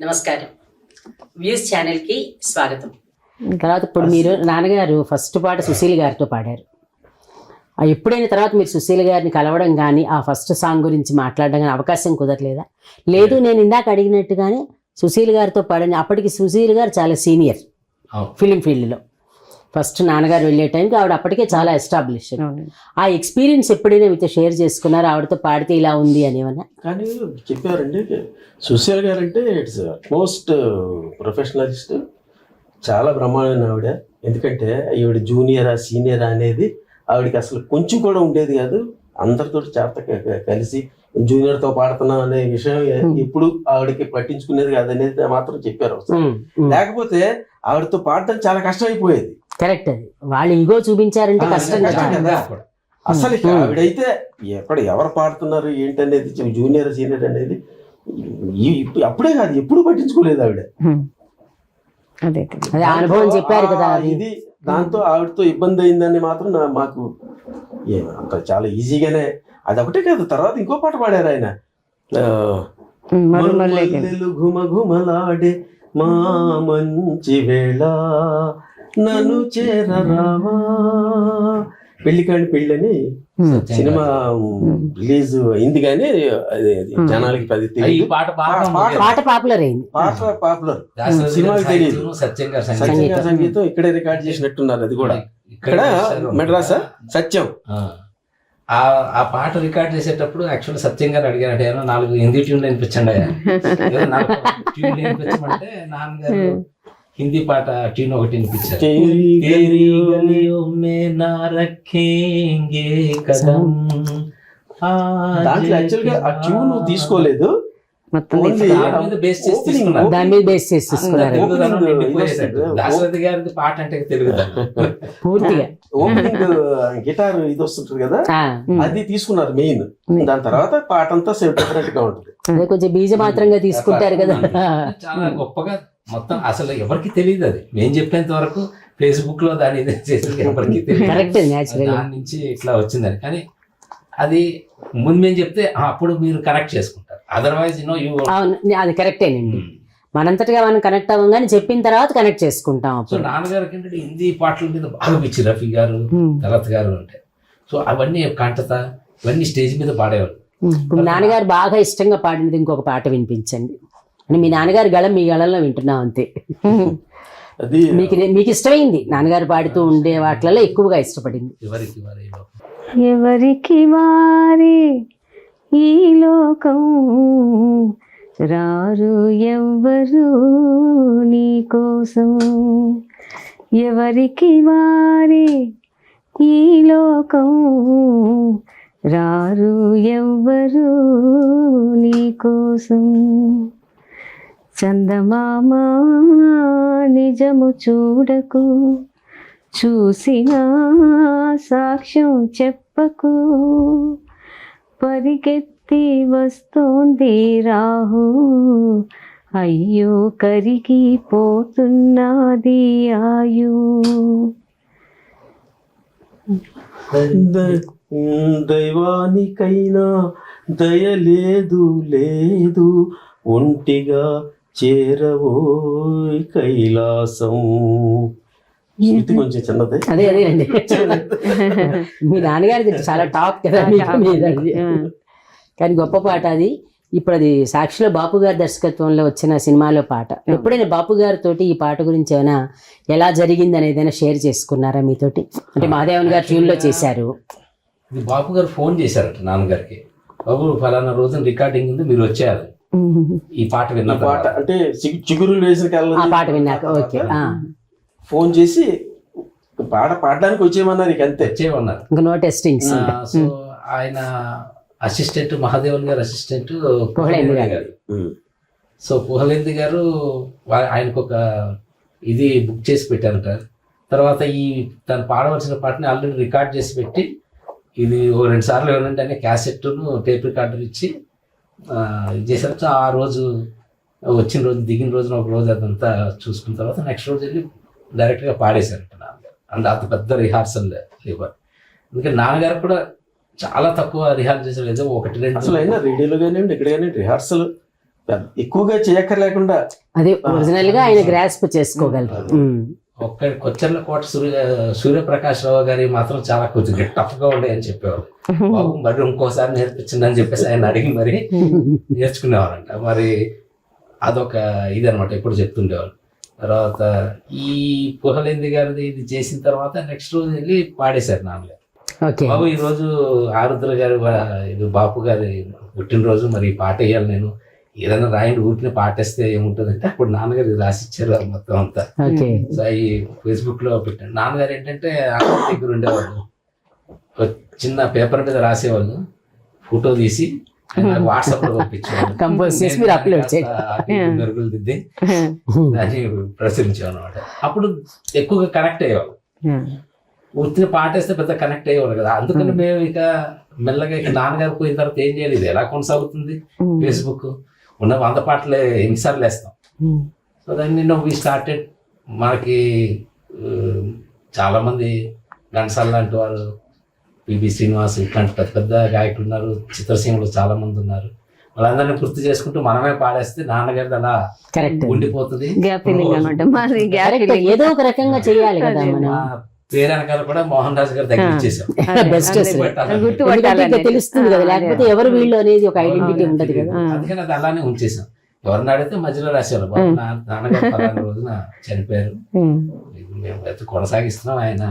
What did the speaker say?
నమస్కారం. వ్యూస్ ఛానల్కి స్వాగతం. తర్వాత ఇప్పుడు మీరు నాన్నగారు ఫస్ట్ పాట సుశీల్ గారితో పాడారు. ఆ ఎప్పుడైనా తర్వాత మీరు సుశీల్ గారిని కలవడం కానీ ఆ ఫస్ట్ సాంగ్ గురించి మాట్లాడడం కానీ అవకాశం కుదరలేదా? లేదు నేను ఇందాక అడిగినట్టుగానే సుశీల్ గారితో పాడని. అప్పటికి సుశీల్ గారు చాలా సీనియర్. ఫిలిం ఫీల్డ్లో. ఫస్ట్ నాన్నగారు వెళ్ళే టైంకి ఆవిడ అప్పటికే చాలా ఎస్టాబ్లిష్ ఆ ఎక్స్పీరియన్స్ ఎప్పుడైనా మీతో షేర్ చేసుకున్నారు? ఆవిడతో పాడితే ఇలా ఉంది అనేవన్నా కానీ చెప్పారండి సుశీల్ గారు అంటే ఇట్స్ మోస్ట్ ప్రొఫెషనలిస్ట్ చాలా బ్రహ్మాండమైన ఆవిడ. ఎందుకంటే ఈవిడ జూనియరా సీనియరా అనేది ఆవిడకి అసలు కొంచెం కూడా ఉండేది కాదు. అందరితో చేత కలిసి జూనియర్తో పాడుతున్నాం అనే విషయం ఎప్పుడు ఆవిడకి పట్టించుకునేది కాదు అనేది మాత్రం చెప్పారు. లేకపోతే ఆవిడతో పాడటం చాలా కష్టం అయిపోయేది కరెక్ట్ అది. వాళ్ళు ఇగో చూపించారంటే కష్టం కదా. అసలు. ఆవిడైతే ఎక్కడ ఎవరు పాడుతున్నారు ఏంటి అనేది జూనియర్ సీనియర్ అనేది అప్పుడే కాదు ఎప్పుడు పట్టించుకోలేదు ఆవిడ. అదే అనుభవం చెప్పారు కదా ఇది దాంతో ఆవిడతో ఇబ్బంది అయిందని మాత్రం నా- మాకు అంత చాలా ఈజీగానే అది ఒకటే కాదు తర్వాత ఇంకో పాట పాడారు ఆయన. ఘుమ ఘుమలాడే మా మంచి వేళ నన్ను చేరరావా పెళ్ళి కాని పెళ్ళని సినిమా రిలీజ్ అయింది కానీ అది. జనాలకి తెలియదు పాట పాపులర్ అయింది పాట పాపులర్ గారి తెలియదు. సాహిత్యం, సత్యం గారి సత్యం సంగీతం. ఇక్కడే రికార్డ్ చేసినట్టున్నారు అది కూడా ఇక్కడ. మెడ్రాసా సత్యం ఆ. ఆ పాట రికార్డ్ చేసేటప్పుడు యాక్చువల్ సత్యం గారు అడిగారు ఏమో నాలుగు హిందీ ట్యూన్లు వినిపించండి. ఏదో నాలుగు ట్యూన్లు వినిపించమంటే నాన్నగారు హిందీ పాట ట్యూన్ ఒకటి దాంట్లో యాక్చువల్ ఆ ట్యూన్ తీసుకోలేదు. దాని బేస్ చేసి గారి పాట అంటే తెలుగు గిటార్ ఇది వస్తుంటది కదా? అది తీసుకున్నారు మెయిన్ దాని తర్వాత పాట అంతా సెపరేట్గా ఉంటుంది. కొంచెం బీజ మాత్రంగా తీసుకుంటారు కదా. చాలా గొప్పగా మొత్తం అసలు ఎవరికి తెలియదు అది. మేము చెప్పేంత వరకు ఫేస్బుక్లో దాని ఇది చేసి ఎవరికి తెలియదు. కరెక్ట్ న్యాచురల్ దాని నుంచి ఇట్లా వచ్చిందని కానీ అది ముందు మేము చెప్తే అప్పుడు మీరు కనెక్ట్ చేసుకుంటారు. అదర్వైజ్ నో యూ అవును అది కరెక్టేనండి మనంతటిగా మనం కనెక్ట్ అవ్వగానే చెప్పిన తర్వాత కనెక్ట్ చేసుకుంటాం సో నాన్నగారికి ఏంటంటే హిందీ పాటల మీద బాగా పిచ్చి రఫీ గారు ఉమ్. భరత్ గారు అంటే. సో అవన్నీ కంటత ఇవన్నీ స్టేజ్ మీద పాడేవారు ఇప్పుడు నాన్నగారు బాగా ఇష్టంగా పాడినది ఇంకొక పాట వినిపించండి. అంటే మీ నాన్నగారి గళం మీ గళంలో వింటున్నాం అంతే. అది మీకు మీకు ఇష్టమైంది? నాన్నగారు పాడుతూ ఉండే వాటిలలో ఎక్కువగా ఇష్టపడింది. ఎవరికి వారి ఎవరికి వారి ఈ లోకం? రారు ఎవ్వరు నీ కోసం. ఎవరికి వారి ఈ లోకం? రారు ఎవ్వరు నీ కోసం. చందమామ నిజము చూడకు. చూసిన సాక్ష్యం చెప్పకు. పరిగెత్తి వస్తోంది రాహు. అయ్యో కరిగి పోతున్నది ఆయు. దైవానికైనా దయ లేదు లేదు. ఒంటిగా చేరవోయ్ కైలాసం. శృతి కొంచెం చిన్నదే. అదే అదే అండి. మీ నాన్నగారిది చాలా టాప్ కదా. కానీ గొప్ప పాట అది. ఇప్పుడు అది సాక్షిలో బాపు గారి దర్శకత్వంలో వచ్చిన సినిమాలో పాట. ఎప్పుడైనా బాపు గారితోటి ఈ పాట గురించి ఏమైనా ఎలా జరిగింది అనేది ఏదైనా షేర్ చేసుకున్నారా మీతోటి? అంటే మహాదేవన్ గారు ట్యూన్లో చేశారు. బాపు గారు ఫోన్ చేశారట నాన్నగారికి. బాబు ఫలానా రోజున రికార్డింగ్ ఉంది మీరు వచ్చారు ఈ పాట విన్న పాట. అంటే చిగు- చిగురులు వేసిన ఆ పాట విన్నాక ఓకే ఆ. ఫోన్ చేసి పాట పాడడానికి వచ్చేయమన్నారు ఇక అంతే. వచ్చే ఉన్నారు ఇంకా నో టెస్టింగ్స్ ఆ, సో ఆయన అసిస్టెంట్ మహాదేవన్ గారు అసిస్టెంట్ పుహళేంద్ర గారు. సో పుహలేంది గారు ఆయనకు ఒక ఇది బుక్ చేసి పెట్టారట. తర్వాత ఈ తను పాడవలసిన పాటని ఆల్రెడీ రికార్డ్ చేసి పెట్టి ఇది ఓ రెండు సార్లు అనే క్యాసెట్ను టేప్ రికార్డర్ ఇచ్చి సో ఆ రోజు వచ్చిన రోజు దిగిన రోజున ఒక రోజు అదంతా చూసుకున్న తర్వాత నెక్స్ట్ రోజు వెళ్ళి డైరెక్ట్గా పాడేశారట నాన్నగారు అంత అంత పెద్ద రిహార్సల్ లేబర్ అందుకే నాన్నగారు కూడా చాలా తక్కువ రిహార్సల్ చేశారు. ఏదో ఒకటి రెండు అసలు అయినా రేడియోలో కానివ్వండి ఇక్కడ కానివ్వండి రిహార్సల్ పెద్ద- ఎక్కువగా చేయక్కర్లేకుండా అదే ఒరిజినల్గా ఆయన గ్రాస్ప్ చేసుకోగలరు. ఒక్క కొచ్చర్ల కోట సూర్య సూర్యప్రకాష్ రావు గారి మాత్రం చాలా కొద్దిగా టఫ్గా ఉండే అని చెప్పేవారు బాబు మరి ఇంకోసారి నేర్పించండి అని చెప్పేసి ఆయన అడిగి మరి నేర్చుకునేవారంట. మరి అదొక ఇది అనమాట ఎప్పుడు చెప్తుండేవారు తర్వాత ఈ పుహలేంది గారిది ఇది చేసిన తర్వాత నెక్స్ట్ రోజు వెళ్ళి పాడేశారు నాన్నగారు. బాబు ఈ రోజు ఆరుద్ర గారి ఇది బాపు గారి పుట్టినరోజు మరి పాట వేయాలి నేను. ఏదైనా రాయండి ఊరికి పాటేస్తే ఏముంటుందంటే అప్పుడు నాన్నగారు రాసిచ్చారు అది మొత్తం అంతా. సో అవి ఫేస్బుక్లో పెట్టాను నాన్నగారు ఏంటంటే అక్కడ దగ్గర ఉండేవాళ్ళు. చిన్న పేపర్ మీద రాసేవాళ్ళు. ఫోటో తీసి వాట్సాప్లో పంపించేవాళ్ళు. చేసి మీరు మెరుగులు దిద్ది దాన్ని ప్రచురించేవాళ్ళు అనమాట అప్పుడు ఎక్కువగా కనెక్ట్ అయ్యేవాళ్ళు. ఉత్తిని పాటేస్తే పెద్ద కనెక్ట్ అయ్యేవాళ్ళు కదా. అందుకని మేము. ఇక మెల్లగా ఇక నాన్నగారు పోయిన తర్వాత ఏం చేయాలి? ఇది ఎలా కొనసాగుతుంది ఫేస్బుక్? ఉన్న వంద పాటలే ఎన్నిసార్లు వేస్తాం. సో దాన్ని నిన్న వీ స్టార్టెడ్ మనకి ఆ, చాలా మంది ఘంటసాల లాంటి వారు పిబి శ్రీనివాస్ ఇట్లాంటి పెద్ద పెద్ద గాయకులు ఉన్నారు చిత్రసీమలు చాలా మంది ఉన్నారు. వాళ్ళందరినీ గుర్తు చేసుకుంటూ మనమే పాడేస్తే నాన్నగారిది అలా కరెక్ట్ ఉండిపోతుంది. గ్యాప్ ఫీలింగ్ అనమాట. మాది గ్యాప్ కరెక్ట్ ఫీలింగ్ ఏదో ఒక రకంగా చేయాలి కదా పేరు వెనకాల కూడా మోహన్ రాజు గారి ఎందుకంటే ఇంకా తెలుస్తుంది కదా లేకపోతే ఎవరు వీళ్ళు అనేది ఒక ఐడెంటిటీ ఉండదు కదా. అందుకని అది అలానే ఉంచేసాం ఎవరిని అడిగితే మధ్యలో నాన్నగారు పలానా రోజున చనిపోయారు. ఇది మేము అయితే కొనసాగిస్తున్నాం ఆయన.